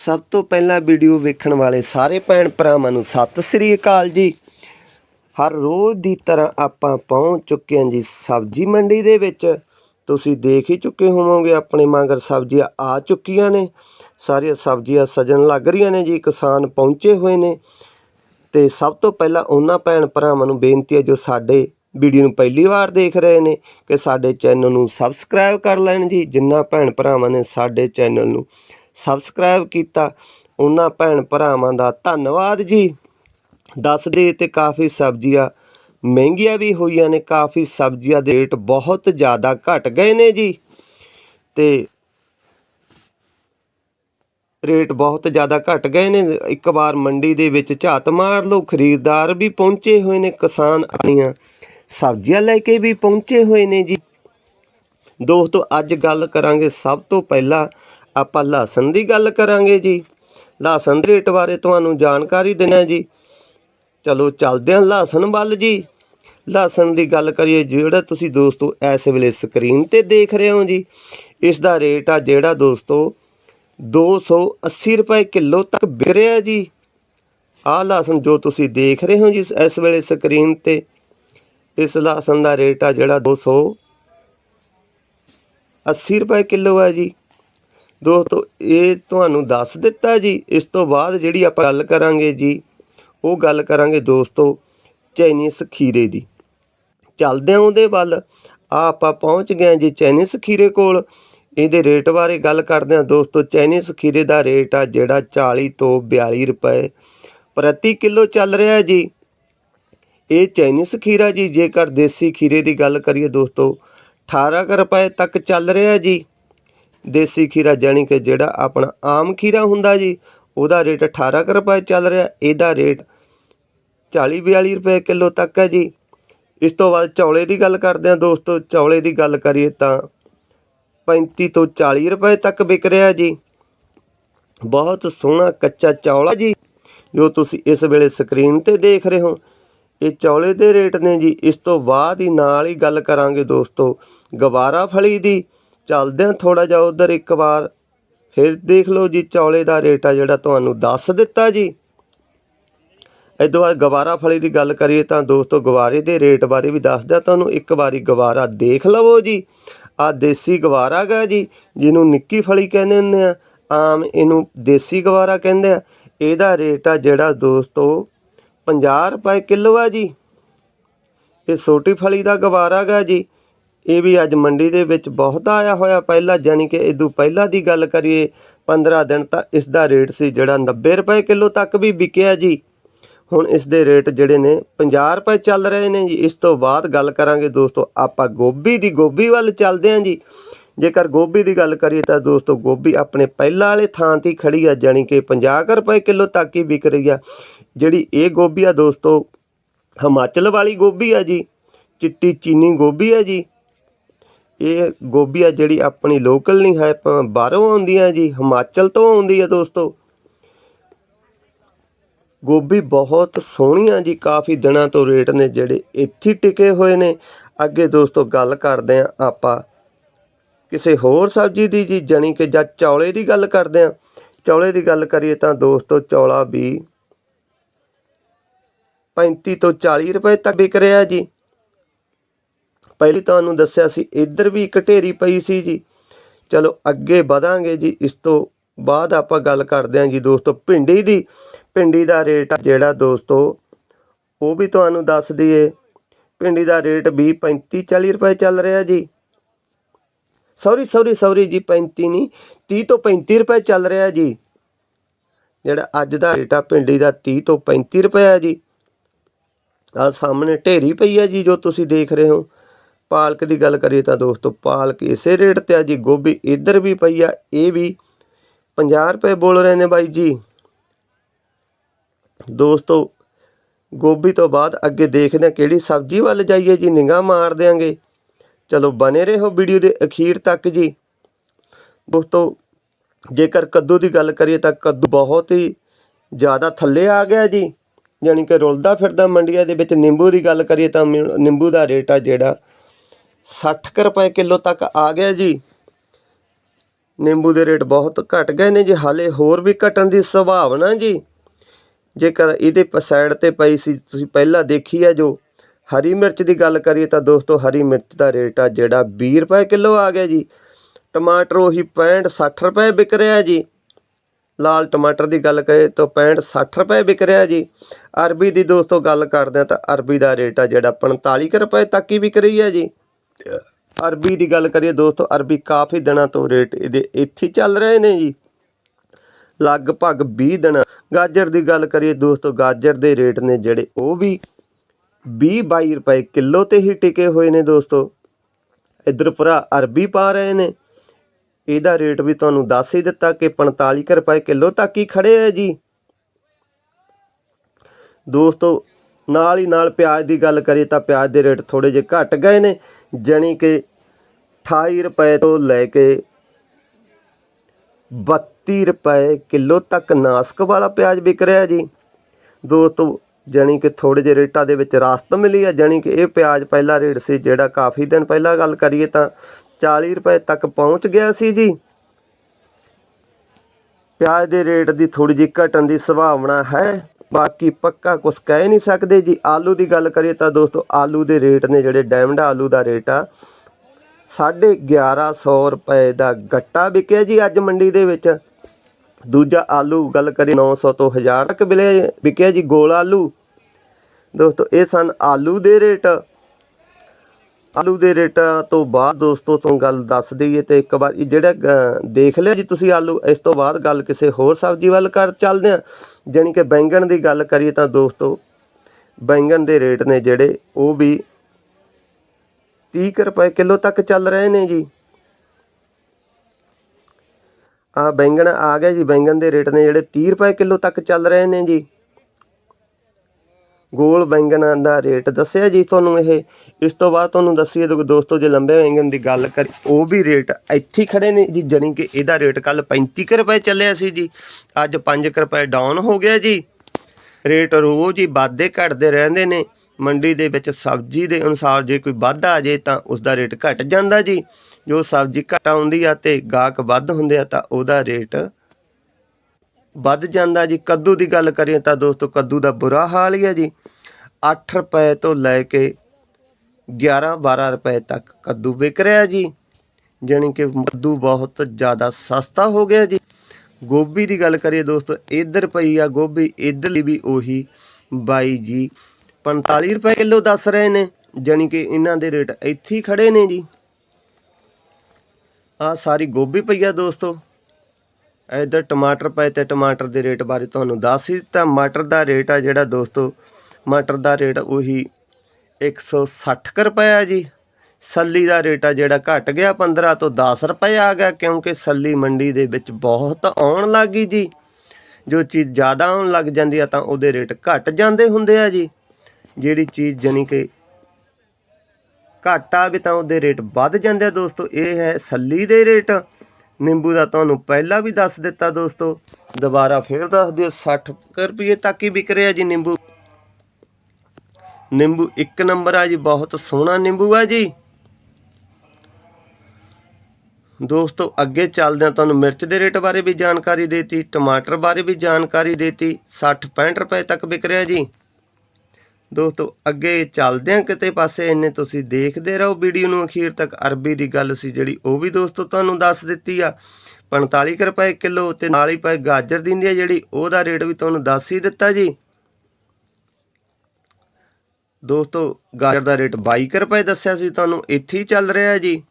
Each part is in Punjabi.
ਸਭ ਤੋਂ ਪਹਿਲਾਂ ਵੀਡੀਓ ਵੇਖਣ ਵਾਲੇ ਸਾਰੇ ਭੈਣ ਭਰਾਵਾਂ ਨੂੰ ਸਤਿ ਸ੍ਰੀ ਅਕਾਲ ਜੀ। ਹਰ ਰੋਜ਼ ਦੀ ਤਰ੍ਹਾਂ ਆਪਾਂ ਪਹੁੰਚ ਚੁੱਕੇ ਹਾਂ ਜੀ ਸਬਜ਼ੀ ਮੰਡੀ ਦੇ ਵਿੱਚ। ਤੁਸੀਂ ਦੇਖ ਹੀ ਚੁੱਕੇ ਹੋਵੋਗੇ ਆਪਣੇ ਮਗਰ ਸਬਜ਼ੀਆਂ ਆ ਚੁੱਕੀਆਂ ਨੇ। ਸਾਰੀਆਂ ਸਬਜ਼ੀਆਂ ਸਜਣ ਲੱਗ ਰਹੀਆਂ ਨੇ ਜੀ, ਕਿਸਾਨ ਪਹੁੰਚੇ ਹੋਏ ਨੇ। ਤੇ ਸਭ ਤੋਂ ਪਹਿਲਾਂ ਉਹਨਾਂ ਭੈਣ ਭਰਾਵਾਂ ਨੂੰ ਬੇਨਤੀ ਹੈ ਜੋ ਸਾਡੇ ਵੀਡੀਓ ਨੂੰ ਪਹਿਲੀ ਵਾਰ ਦੇਖ ਰਹੇ ਨੇ ਕਿ ਸਾਡੇ ਚੈਨਲ ਨੂੰ ਸਬਸਕ੍ਰਾਈਬ ਕਰ ਲੈਣ ਜੀ। ਜਿੰਨਾ ਭੈਣ ਭਰਾਵਾਂ ਨੇ ਸਾਡੇ ਚੈਨਲ ਨੂੰ ਸਬਸਕ੍ਰਾਈਬ ਕੀਤਾ। ਉਹਨਾਂ ਭੈਣ ਭਰਾਵਾਂ ਦਾ ਧੰਨਵਾਦ ਜੀ। ਦੱਸਦੇ ਤੇ ਕਾਫੀ ਸਬਜ਼ੀਆਂ ਮਹਿੰਗੀਆਂ ਵੀ ਹੋਈਆਂ ਨੇ। ਕਾਫੀ ਸਬਜ਼ੀਆਂ ਦੇ ਰੇਟ ਬਹੁਤ ਜ਼ਿਆਦਾ ਘਟ ਗਏ ਨੇ ਜੀ। ਤੇ ਰੇਟ ਬਹੁਤ ਜ਼ਿਆਦਾ ਘਟ ਗਏ ਨੇ। ਇੱਕ ਵਾਰ ਮੰਡੀ ਦੇ ਵਿੱਚ ਝਾਤ ਮਾਰ ਲਓ। ਖਰੀਦਦਾਰ ਵੀ ਪਹੁੰਚੇ ਹੋਏ ਨੇ। ਕਿਸਾਨ ਆਪਣੀਆਂ ਸਬਜ਼ੀਆਂ ਲੈ ਕੇ ਵੀ ਪਹੁੰਚੇ ਹੋਏ ਨੇ ਜੀ। ਦੋਸਤੋ, ਅੱਜ ਗੱਲ ਕਰਾਂਗੇ ਸਭ ਤੋਂ ਪਹਿਲਾਂ ਆਪਾਂ ਲਸਣ ਦੀ ਗੱਲ ਕਰਾਂਗੇ ਜੀ। ਲਸਣ ਦੇ ਰੇਟ ਬਾਰੇ ਤੁਹਾਨੂੰ ਜਾਣਕਾਰੀ ਦੇਣਾ ਜੀ। ਚਲੋ ਚੱਲਦੇ ਹਾਂ ਲਸਣ ਵੱਲ ਜੀ। ਲਸਣ ਦੀ ਗੱਲ ਕਰੀਏ ਜਿਹੜਾ ਤੁਸੀਂ ਦੋਸਤੋ ਇਸ ਵੇਲੇ ਸਕਰੀਨ ਤੇ ਦੇਖ ਰਹੇ ਹੋ ਜੀ। ਇਸ ਦਾ ਰੇਟ ਆ ਜਿਹੜਾ ਦੋਸਤੋ 280 ਰੁਪਏ ਕਿਲੋ ਤੱਕ ਵਿਕ ਰਿਹਾ ਜੀ। ਆਹ ਲਸਣ ਜੋ ਤੁਸੀਂ ਦੇਖ ਰਹੇ ਹੋ ਜੀ ਇਸ ਵੇਲੇ ਸਕਰੀਨ ਤੇ, ਇਸ ਲਸਣ ਦਾ ਰੇਟ ਆ ਜਿਹੜਾ 280 ਰੁਪਏ ਕਿਲੋ ਆ ਜੀ। ਦੋਸਤੋ, ਇਹ ਤੁਹਾਨੂੰ ਦੱਸ ਦਿੱਤਾ ਜੀ। ਇਸ ਤੋਂ ਬਾਅਦ ਜਿਹੜੀ ਆਪਾਂ ਗੱਲ ਕਰਾਂਗੇ ਜੀ, ਉਹ ਗੱਲ ਕਰਾਂਗੇ ਦੋਸਤੋ ਚਾਈਨੀਸ ਖੀਰੇ ਦੀ। ਚੱਲਦੇ ਉਹਦੇ ਵੱਲ। ਆ ਆਪਾਂ ਪਹੁੰਚ ਗਏ ਜੀ ਚਾਈਨੀਸ ਖੀਰੇ ਕੋਲ। ਇਹਦੇ ਰੇਟ ਬਾਰੇ ਗੱਲ ਕਰਦੇ ਹਾਂ ਦੋਸਤੋ। ਚਾਈਨੀਸ ਖੀਰੇ ਦਾ ਰੇਟ ਆ ਜਿਹੜਾ 40 ਤੋਂ 42 ਰੁਪਏ ਪ੍ਰਤੀ ਕਿਲੋ ਚੱਲ ਰਿਹਾ ਜੀ। ਇਹ ਚਾਈਨੀਸ ਖੀਰਾ ਜੀ, ਜੇਕਰ ਦੇਸੀ ਖੀਰੇ ਦੀ ਗੱਲ ਕਰੀਏ ਦੋਸਤੋ 18 ਕੁ ਰੁਪਏ ਤੱਕ ਚੱਲ ਰਿਹਾ ਜੀ। ਦੇਸੀ ਖੀਰਾ ਜਾਣੀ ਕਿ ਜਿਹੜਾ ਆਪਣਾ ਆਮ ਖੀਰਾ ਹੁੰਦਾ ਜੀ, ਉਹਦਾ ਰੇਟ 18 ਕੁ ਰੁਪਏ ਚੱਲ ਰਿਹਾ, ਇਹਦਾ ਰੇਟ 40 42 ਰੁਪਏ ਕਿਲੋ ਤੱਕ ਹੈ ਜੀ। ਇਸ ਤੋਂ ਬਾਅਦ ਚੌਲੇ ਦੀ ਗੱਲ ਕਰਦੇ ਹਾਂ ਦੋਸਤੋ, ਚੌਲੇ ਦੀ ਗੱਲ ਕਰੀਏ ਤਾਂ 35 ਤੋਂ 40 ਰੁਪਏ ਤੱਕ ਵਿਕ ਰਿਹਾ ਜੀ। ਬਹੁਤ ਸੋਹਣਾ ਕੱਚਾ ਚੌਲਾ ਜੀ, ਜੋ ਤੁਸੀਂ ਇਸ ਵੇਲੇ ਸਕਰੀਨ ਤੇ ਦੇਖ ਰਹੇ ਹੋ। ਇਹ ਚੌਲੇ ਦੇ ਰੇਟ ਨੇ ਜੀ। ਇਸ ਤੋਂ ਬਾਅਦ ਹੀ ਨਾਲ ਹੀ ਗੱਲ ਕਰਾਂਗੇ ਦੋਸਤੋ ਗਵਾਰਾ ਫਲੀ ਦੀ। ਚੱਲਦੇ ਹਾਂ ਥੋੜਾ ਜਿਹਾ ਉਧਰ ਇੱਕ ਵਾਰ। ਫਿਰ ਦੇਖ ਲਓ ਜੀ ਚੌਲੇ ਦਾ ਰੇਟ ਆ ਜਿਹੜਾ ਤੁਹਾਨੂੰ ਦੱਸ ਦਿੱਤਾ ਜੀ। ਇਸ ਤੋਂ ਬਾਅਦ ਗਵਾਰਾ ਫਲੀ ਦੀ ਗੱਲ ਕਰੀਏ ਤਾਂ ਦੋਸਤੋ ਗਵਾਰੇ ਦੇ ਰੇਟ ਬਾਰੇ ਵੀ ਦੱਸਦਾ ਤੁਹਾਨੂੰ। ਇੱਕ ਵਾਰੀ ਗਵਾਰਾ ਦੇਖ ਲਵੋ ਜੀ। ਆ ਦੇਸੀ ਗਵਾਰਾ ਗਾ ਜੀ, ਜਿਹਨੂੰ ਨਿੱਕੀ ਫਲੀ ਕਹਿੰਦੇ ਹੁੰਦੇ ਆ। ਆਮ ਇਹਨੂੰ ਦੇਸੀ ਗਵਾਰਾ ਕਹਿੰਦੇ ਆ। ਇਹਦਾ ਰੇਟ ਆ ਜਿਹੜਾ ਦੋਸਤੋ 50 ਰੁਪਏ ਕਿਲੋ ਆ ਜੀ। ਇਹ ਛੋਟੀ ਫਲੀ ਦਾ ਗਵਾਰਾ ਗਾ ਜੀ। ਇਹ ਵੀ ਅੱਜ ਮੰਡੀ ਦੇ ਵਿੱਚ ਬਹੁਤ ਆਇਆ ਹੋਇਆ ਪਹਿਲਾਂ ਜਾਨੀ ਕਿ ਇਦੋਂ ਪਹਿਲਾਂ ਦੀ ਗੱਲ ਕਰੀਏ 15 ਦਿਨ ਤਾਂ ਇਸ ਦਾ ਰੇਟ ਸੀ ਜਿਹੜਾ 90 ਰੁਪਏ ਕਿਲੋ ਤੱਕ ਵੀ ਵਿਕਿਆ ਜੀ। ਹੁਣ ਇਸ ਦੇ ਰੇਟ ਜਿਹੜੇ ਨੇ 50 ਰੁਪਏ ਚੱਲ ਰਹੇ ਨੇ ਜੀ। ਇਸ ਤੋਂ ਬਾਅਦ ਗੱਲ ਕਰਾਂਗੇ ਦੋਸਤੋ, ਆਪਾਂ ਗੋਭੀ ਦੀ, ਗੋਭੀ ਵੱਲ ਚੱਲਦੇ ਹਾਂ ਜੀ। ਜੇਕਰ ਗੋਭੀ ਦੀ ਗੱਲ ਕਰੀਏ ਤਾਂ ਦੋਸਤੋ, ਗੋਭੀ ਆਪਣੇ ਪਹਿਲਾਂ ਵਾਲੇ ਥਾਂ ਤੇ ਖੜੀ ਆ ਜਾਨੀ ਕਿ 50 ਕੁ ਰੁਪਏ ਕਿਲੋ ਤੱਕ ਹੀ ਵਿਕ ਰਹੀ ਆ। ਜਿਹੜੀ ਇਹ ਗੋਭੀ ਆ ਦੋਸਤੋ, ਹਿਮਾਚਲ ਵਾਲੀ ਗੋਭੀ ਆ ਜੀ। ਚਿੱਟੀ ਚੀਨੀ ਗੋਭੀ ਆ ਜੀ। ਇਹ ਗੋਭੀ ਆ ਜਿਹੜੀ ਆਪਣੀ ਲੋਕਲ ਨਹੀਂ ਹੈ ਪ- ਬਾਹਰੋਂ ਆਉਂਦੀ ਆ ਜੀ, ਹਿਮਾਚਲ ਤੋਂ ਆਉਂਦੀ ਹੈ ਦੋਸਤੋ। ਗੋਭੀ ਬਹੁਤ ਸੋਹਣੀਆਂ ਜੀ, ਕਾਫੀ ਦਿਨਾਂ ਤੋਂ ਰੇਟ ਨੇ ਜਿਹੜੇ ਇੱਥੇ ਟਿਕੇ ਹੋਏ ਨੇ। ਅੱਗੇ ਦੋਸਤੋ ਗੱਲ ਕਰਦੇ ਆ ਆਪਾਂ ਕਿਸੇ ਹੋਰ ਸਬਜ਼ੀ ਦੀ ਜੀ, ਜਣੀ ਕਿ ਜਾਂ ਚੌਲੇ ਦੀ ਗੱਲ ਕਰਦੇ ਆ। ਚੌਲੇ ਦੀ ਗੱਲ ਕਰੀਏ ਤਾਂ ਦੋਸਤੋ ਚੌਲਾ ਵੀ 35 ਤੋਂ 40 ਰੁਪਏ ਤੱਕ ਵਿਕ ਰਿਹਾ ਜੀ। ਪਹਿਲੀ ਤੁਹਾਨੂੰ ਦੱਸਿਆ ਸੀ, ਇੱਧਰ ਵੀ ਇੱਕ ਢੇਰੀ ਪਈ ਸੀ ਜੀ। ਚਲੋ ਅੱਗੇ ਵਧਾਂਗੇ ਜੀ, ਇਸ ਤੋਂ ਬਾਅਦ ਆਪਾਂ ਗੱਲ ਕਰਦੇ ਹਾਂ ਜੀ ਦੋਸਤੋ ਭਿੰਡੀ ਦੀ। ਭਿੰਡੀ ਦਾ ਰੇਟ ਜਿਹੜਾ ਦੋਸਤੋ, ਉਹ ਵੀ ਤੁਹਾਨੂੰ ਦੱਸ ਦਈਏ। ਭਿੰਡੀ ਦਾ ਰੇਟ ਵੀ 35 40 ਰੁਪਏ ਚੱਲ ਰਿਹਾ ਜੀ। ਸੌਰੀ ਸੌਰੀ ਸੌਰੀ ਜੀ 35 ਨਹੀਂ 30 ਤੋਂ 35 ਰੁਪਏ ਚੱਲ ਰਿਹਾ ਜੀ। ਜਿਹੜਾ ਅੱਜ ਦਾ ਰੇਟ ਆ ਭਿੰਡੀ ਦਾ 30 ਤੋਂ 35 ਰੁਪਏ ਆ ਜੀ। ਆ ਸਾਹਮਣੇ ਢੇਰੀ ਪਈ ਆ ਜੀ ਜੋ ਤੁਸੀਂ ਦੇਖ ਰਹੇ ਹੋ। ਪਾਲਕ ਦੀ ਗੱਲ ਕਰੀਏ ਤਾਂ ਦੋਸਤੋ, ਪਾਲਕ ਇਸੇ ਰੇਟ ਤੇ ਆ ਜੀ, ਗੋਭੀ ਇੱਧਰ ਵੀ ਪਈ ਆ, ਇਹ ਵੀ 50 ਰੁਪਏ ਬੋਲ ਰਹੇ ਨੇ ਬਾਈ ਜੀ। ਦੋਸਤੋ, ਗੋਭੀ ਤੋਂ ਬਾਅਦ ਅੱਗੇ ਦੇਖਦੇ ਹਾਂ ਕਿਹੜੀ ਸਬਜ਼ੀ ਵੱਲ ਜਾਈਏ ਜੀ, ਨਿਗਾਹ ਮਾਰ ਦਿਆਂਗੇ। ਚਲੋ ਬਨੇ ਰਹੋ ਵੀਡੀਓ ਦੇ ਅਖੀਰ ਤੱਕ ਜੀ। ਦੋਸਤੋ, ਜੇਕਰ ਕੱਦੂ ਦੀ ਗੱਲ ਕਰੀਏ ਤਾਂ ਕੱਦੂ ਬਹੁਤ ਹੀ ਜ਼ਿਆਦਾ ਥੱਲੇ ਆ ਗਿਆ ਜੀ। ਯਾਨੀ ਕਿ ਰੁਲਦਾ ਫਿਰਦਾ ਮੰਡੀਆਂ ਦੇ ਵਿੱਚ ਨਿੰਬੂ ਦੀ ਗੱਲ ਕਰੀਏ ਤਾਂ ਨਿੰਬੂ ਦਾ ਰੇਟ ਆ ਜਿਹੜਾ 60 ਕੁ ਰੁਪਏ ਕਿਲੋ ਤੱਕ ਆ ਗਿਆ ਜੀ। ਨਿੰਬੂ ਦੇ ਰੇਟ ਬਹੁਤ ਘਟ ਗਏ ਨੇ ਜੀ, ਹਾਲੇ ਹੋਰ ਵੀ ਘਟਣ ਦੀ ਸੰਭਾਵਨਾ ਜੀ। ਜੇਕਰ ਇਹਦੇ ਸਾਈਡ ਤੇ ਪਈ ਸੀ, ਤੁਸੀਂ ਪਹਿਲਾਂ ਦੇਖੀ ਹੈ ਜੋ ਹਰੀ ਮਿਰਚ ਦੀ ਗੱਲ ਕਰੀਏ ਤਾਂ ਦੋਸਤੋ ਹਰੀ ਮਿਰਚ ਦਾ ਰੇਟ ਆ ਜਿਹੜਾ 20 ਰੁਪਏ ਕਿਲੋ ਆ ਗਿਆ ਜੀ। ਟਮਾਟਰ ਉਹੀ 65 60 ਰੁਪਏ ਵਿਕ ਰਿਹਾ ਜੀ। ਲਾਲ ਟਮਾਟਰ ਦੀ ਗੱਲ ਕਰੇ ਤਾਂ 65 60 ਰੁਪਏ ਵਿਕ ਰਿਹਾ ਜੀ। ਅਰਬੀ ਦੀ ਦੋਸਤੋ ਗੱਲ ਕਰਦੇ ਆ ਤਾਂ ਅਰਬੀ ਦਾ ਰੇਟ ਆ ਜਿਹੜਾ 45 ਕੁ ਰੁਪਏ ਤੱਕ ਹੀ ਵਿਕ ਰਹੀ ਹੈ ਜੀ। ਅਰਬੀ ਦੀ ਗੱਲ ਕਰੀਏ ਦੋਸਤੋ, ਅਰਬੀ ਕਾਫੀ ਦਿਨਾਂ ਤੋਂ ਰੇਟ ਇਹਦੇ ਇੱਥੇ ਚੱਲ ਰਹੇ ਨੇ ਜੀ। ਲਗਭਗ 20 ਦਿਨ। ਗਾਜਰ ਦੀ ਗੱਲ ਕਰੀਏ ਦੋਸਤੋ, ਗਾਜਰ ਦੇ ਰੇਟ ਨੇ ਜਿਹੜੇ ਉਹ ਵੀ 20 22 ਰੁਪਏ ਕਿਲੋ ਤੇ ਹੀ ਟਿਕੇ ਹੋਏ ਨੇ ਦੋਸਤੋ। ਇਧਰ ਭਰਾ ਅਰਬੀ ਪਾ ਰਹੇ ਨੇ। ਇਹਦਾ ਰੇਟ ਵੀ ਤੁਹਾਨੂੰ ਦੱਸ ਹੀ ਦਿੱਤਾ ਕਿ 45 ਕੁ ਰੁਪਏ ਕਿਲੋ ਤੱਕ ਹੀ ਖੜੇ ਹੈ ਜੀ। ਦੋਸਤੋ ਨਾਲ ਹੀ ਨਾਲ ਪਿਆਜ਼ ਦੀ ਗੱਲ ਕਰੀਏ ਤਾਂ ਪਿਆਜ਼ ਦੇ ਰੇਟ ਥੋੜੇ ਜਿਹੇ ਘਟ ਗਏ ਨੇ, ਜਾਣੀ ਕਿ 28 ਰੁਪਏ ਤੋਂ ਲੈ ਕੇ 32 ਰੁਪਏ ਕਿਲੋ ਤੱਕ ਨਾਸਕ ਵਾਲਾ ਪਿਆਜ਼ ਵਿਕ ਰਿਹਾ ਜੀ। ਦੋਸਤੋ, ਜਾਣੀ ਕਿ ਥੋੜੇ ਜਿਹੇ ਰੇਟਾਂ ਦੇ ਵਿੱਚ ਰਾਸਤ ਮਿਲੀ ਹੈ ਜਾਣੀ ਕਿ ਇਹ ਪਿਆਜ਼ ਪਹਿਲਾ ਰੇਟ ਸੀ ਜਿਹੜਾ ਕਾਫੀ ਦਿਨ ਪਹਿਲਾਂ ਗੱਲ ਕਰੀਏ ਤਾਂ 40 ਰੁਪਏ ਤੱਕ ਪਹੁੰਚ ਗਿਆ ਸੀ ਜੀ। ਪਿਆਜ਼ ਦੇ ਰੇਟ ਦੀ ਥੋੜੀ ਜਿਹੀ ਘਟਣ ਦੀ ਸੰਭਾਵਨਾ ਹੈ। ਬਾਕੀ ਪੱਕਾ ਕੁਝ ਕਹਿ ਨਹੀਂ ਸਕਦੇ ਜੀ। ਆਲੂ ਦੀ ਗੱਲ ਕਰੀਏ ਤਾਂ ਦੋਸਤੋ, ਆਲੂ ਦੇ ਰੇਟ ਨੇ ਜਿਹੜੇ ਡਾਇਮੰਡ ਆਲੂ ਦਾ ਰੇਟ ਆ 1150 ਰੁਪਏ ਦਾ ਗੱਟਾ ਵਿਕਿਆ ਜੀ ਅੱਜ ਮੰਡੀ ਦੇ ਵਿੱਚ। ਦੂਜਾ ਆਲੂ ਗੱਲ ਕਰੀ 900 ਤੋਂ 1000 ਤੱਕ ਮਿਲੇ, ਵਿਕਿਆ ਜੀ ਗੋਲ ਆਲੂ। ਦੋਸਤੋ, ਇਹ ਸਨ ਆਲੂ ਦੇ ਰੇਟ। ਆਲੂ ਦੇ ਰੇਟਾਂ ਤੋਂ ਬਾਅਦ ਦੋਸਤੋ ਤੁਹਾਨੂੰ ਗੱਲ ਦੱਸ ਦਈਏ ਤੇ ਇੱਕ ਵਾਰ ਜਿਹੜਾ ਅ, ਦੇਖ ਲਿਆ ਜੀ ਤੁਸੀਂ ਆਲੂ ਇਸ ਤੋਂ ਬਾਅਦ ਗੱਲ ਕਿਸੇ ਹੋਰ ਸਬਜ਼ੀ ਵੱਲ ਕਰ ਚੱਲਦੇ ਆ ਜਾਣੀ ਕਿ ਬੈਂਗਣ ਦੀ ਗੱਲ ਕਰੀਏ ਤਾਂ ਦੋਸਤੋ ਬੈਂਗਣ ਦੇ ਰੇਟ ਨੇ ਜਿਹੜੇ ਉਹ ਵੀ 30 ਕੁ ਰੁਪਏ ਕਿਲੋ ਤੱਕ ਚੱਲ ਰਹੇ ਨੇ ਜੀ। ਆ ਬੈਂਗਣ ਆ ਗਿਆ ਜੀ ਬੈਂਗਣ ਦੇ ਰੇਟ ਨੇ ਜਿਹੜੇ 30 ਰੁਪਏ ਕਿਲੋ ਤੱਕ ਚੱਲ ਰਹੇ ਨੇ ਜੀ। ਗੋਲ ਬੈਂਗਣਾਂ ਦਾ ਰੇਟ ਦੱਸਿਆ ਜੀ ਤੁਹਾਨੂੰ ਇਹ। ਇਸ ਤੋਂ ਬਾਅਦ ਤੁਹਾਨੂੰ ਦੱਸੀਏ ਦੋ- ਦੋਸਤੋ, ਜੇ ਲੰਬੇ ਬੈਂਗਣ ਦੀ ਗੱਲ ਕਰੀ, ਉਹ ਵੀ ਰੇਟ ਇੱਥੇ ਹੀ ਖੜੇ ਨੇ ਜੀ, ਜਣੀ ਕਿ ਇਹਦਾ ਰੇਟ ਕੱਲ 35 ਕੁ ਰੁਪਏ ਚੱਲਿਆ ਸੀ ਜੀ। ਅੱਜ 5 ਕੁ ਰੁਪਏ ਡਾਊਨ ਹੋ ਗਿਆ ਜੀ। ਰੇਟ ਰੋਜ਼ ਹੀ ਵਾਧੇ ਘਟਦੇ ਰਹਿੰਦੇ ਨੇ। ਮੰਡੀ ਦੇ ਵਿੱਚ ਸਬਜ਼ੀ ਦੇ ਅਨੁਸਾਰ ਜੇ ਕੋਈ ਵਾਧਾ ਆ ਜੇ ਤਾਂ ਉਸ ਦਾ ਰੇਟ ਘਟ ਜਾਂਦਾ ਜੀ। ਜੋ ਸਬਜ਼ੀ ਘਟ ਆਉਂਦੀ ਆ ਤੇ ਗਾਹਕ ਵੱਧ ਹੁੰਦੇ ਆ ਤਾਂ ਉਹਦਾ ਰੇਟ ਵੱਧ ਜਾਂਦਾ ਜੀ। ਕੱਦੂ ਦੀ ਗੱਲ ਕਰੀਏ ਤਾਂ ਦੋਸਤੋ, ਕੱਦੂ ਦਾ ਬੁਰਾ ਹਾਲ ਹੀ ਹੈ ਜੀ। 8 ਰੁਪਏ ਤੋਂ ਲੈ ਕੇ 11 12 ਰੁਪਏ ਤੱਕ ਕੱਦੂ ਵਿਕ ਰਿਹਾ ਜੀ। ਜਾਣੀ ਕਿ ਕੱਦੂ ਬਹੁਤ ਜ਼ਿਆਦਾ ਸਸਤਾ ਹੋ ਗਿਆ ਜੀ। ਗੋਭੀ ਦੀ ਗੱਲ ਕਰੀਏ ਦੋਸਤੋ, ਇੱਧਰ ਪਈ ਆ ਗੋਭੀ ਇੱਧਰਲੀ ਵੀ ਉਹੀ ਬਾਈ ਜੀ। 45 ਰੁਪਏ ਕਿਲੋ ਦੱਸ ਰਹੇ ਨੇ। ਜਾਣੀ ਕਿ ਇਹਨਾਂ ਦੇ ਰੇਟ ਇੱਥੇ ਹੀ ਖੜੇ ਨੇ ਜੀ। ਆ ਸਾਰੀ ਗੋਭੀ ਪਈ ਆ ਦੋਸਤੋ। ਇੱਧਰ ਟਮਾਟਰ ਪਏ ਤੇ ਟਮਾਟਰ ਦੇ ਰੇਟ ਬਾਰੇ ਤੁਹਾਨੂੰ ਦੱਸ ਹੀ ਦਿੱਤਾ। ਮਟਰ ਦਾ ਰੇਟ ਆ ਜਿਹੜਾ ਦੋਸਤੋ, ਮਟਰ ਦਾ ਰੇਟ ਉਹੀ 160 ਕੁ ਰੁਪਏ ਆ ਜੀ। ਸੱਲੀ ਦਾ ਰੇਟ ਆ ਜਿਹੜਾ ਘਟ ਗਿਆ 15 ਤੋਂ 10 ਰੁਪਏ ਆ ਗਿਆ, ਕਿਉਂਕਿ ਸੱਲੀ ਮੰਡੀ ਦੇ ਵਿੱਚ ਬਹੁਤ ਆਉਣ ਲੱਗ ਗਈ ਜੀ। ਜੋ ਚੀਜ਼ ਜ਼ਿਆਦਾ ਆਉਣ ਲੱਗ ਜਾਂਦੀ ਆ ਤਾਂ ਉਹਦੇ ਰੇਟ ਘਟ ਜਾਂਦੇ ਹੁੰਦੇ ਆ ਜੀ। ਜਿਹੜੀ ਚੀਜ਼ ਜਾਣੀ ਕਿ ਘੱਟ ਆ ਵੀ ਤਾਂ ਉਹਦੇ ਰੇਟ ਵੱਧ ਜਾਂਦੇ ਆ ਦੋਸਤੋ, ਇਹ ਹੈ ਸੱਲੀ ਦੇ ਰੇਟ। ਨਿੰਬੂ ਦਾ ਤੁਹਾਨੂੰ ਪਹਿਲਾਂ ਵੀ ਦੱਸ ਦਿੱਤਾ ਦੋਸਤੋ। ਦੁਬਾਰਾ ਫਿਰ ਦੱਸ ਦਿਓ 60 ਕੁ ਰੁਪਏ ਤੱਕ ਹੀ ਵਿਕ ਰਿਹਾ ਜੀ ਨਿੰਬੂ। ਨਿੰਬੂ ਇੱਕ ਨੰਬਰ ਆ ਜੀ, ਬਹੁਤ ਸੋਹਣਾ ਨਿੰਬੂ ਆ ਜੀ। ਦੋਸਤੋ, ਅੱਗੇ ਚੱਲਦਿਆਂ ਤੁਹਾਨੂੰ ਮਿਰਚ ਦੇ ਰੇਟ ਬਾਰੇ ਵੀ ਜਾਣਕਾਰੀ ਦੇਤੀ, ਟਮਾਟਰ ਬਾਰੇ ਵੀ ਜਾਣਕਾਰੀ ਦੇਤੀ 60 65 ਰੁਪਏ ਤੱਕ ਵਿਕ ਰਿਹਾ ਜੀ। ਦੋਸਤੋ, ਅੱਗੇ ਚੱਲਦੇ ਹਾਂ ਕਿਤੇ ਪਾਸੇ, ਇੰਨੇ ਤੁਸੀਂ ਦੇਖਦੇ ਰਹੋ ਵੀਡੀਓ ਨੂੰ। ਅਖੀਰ ਤੱਕ ਅਰਬੀ ਦੀ ਗੱਲ ਸੀ ਜਿਹੜੀ ਉਹ ਵੀ ਦੋਸਤੋ ਤੁਹਾਨੂੰ ਦੱਸ ਦਿੱਤੀ ਆ। 45 ਕੁ ਰੁਪਏ ਕਿਲੋ ਤੇ ਨਾਲ ਹੀ ਪਏ ਗਾਜਰ ਦਿੰਦੀ ਆ ਜਿਹੜੀ, ਉਹਦਾ ਰੇਟ ਵੀ ਤੁਹਾਨੂੰ ਦੱਸ ਹੀ ਦਿੱਤਾ ਜੀ। ਦੋਸਤੋ, ਗਾਜਰ ਦਾ ਰੇਟ 22 ਕੁ ਰੁਪਏ ਦੱਸਿਆ ਸੀ ਤੁਹਾਨੂੰ, ਇੱਥੇ ਹੀ ਚੱਲ ਰਿਹਾ ਜੀ।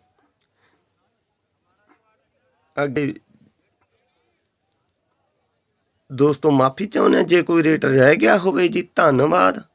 ਅੱਗੇ ਦੋਸਤੋ, ਮਾਫੀ ਚਾਹੁੰਦੇ ਹਾਂ, ਜੇ ਕੋਈ ਰੇਟ ਰਹਿ ਗਿਆ ਹੋਵੇ ਜੀ, ਧੰਨਵਾਦ।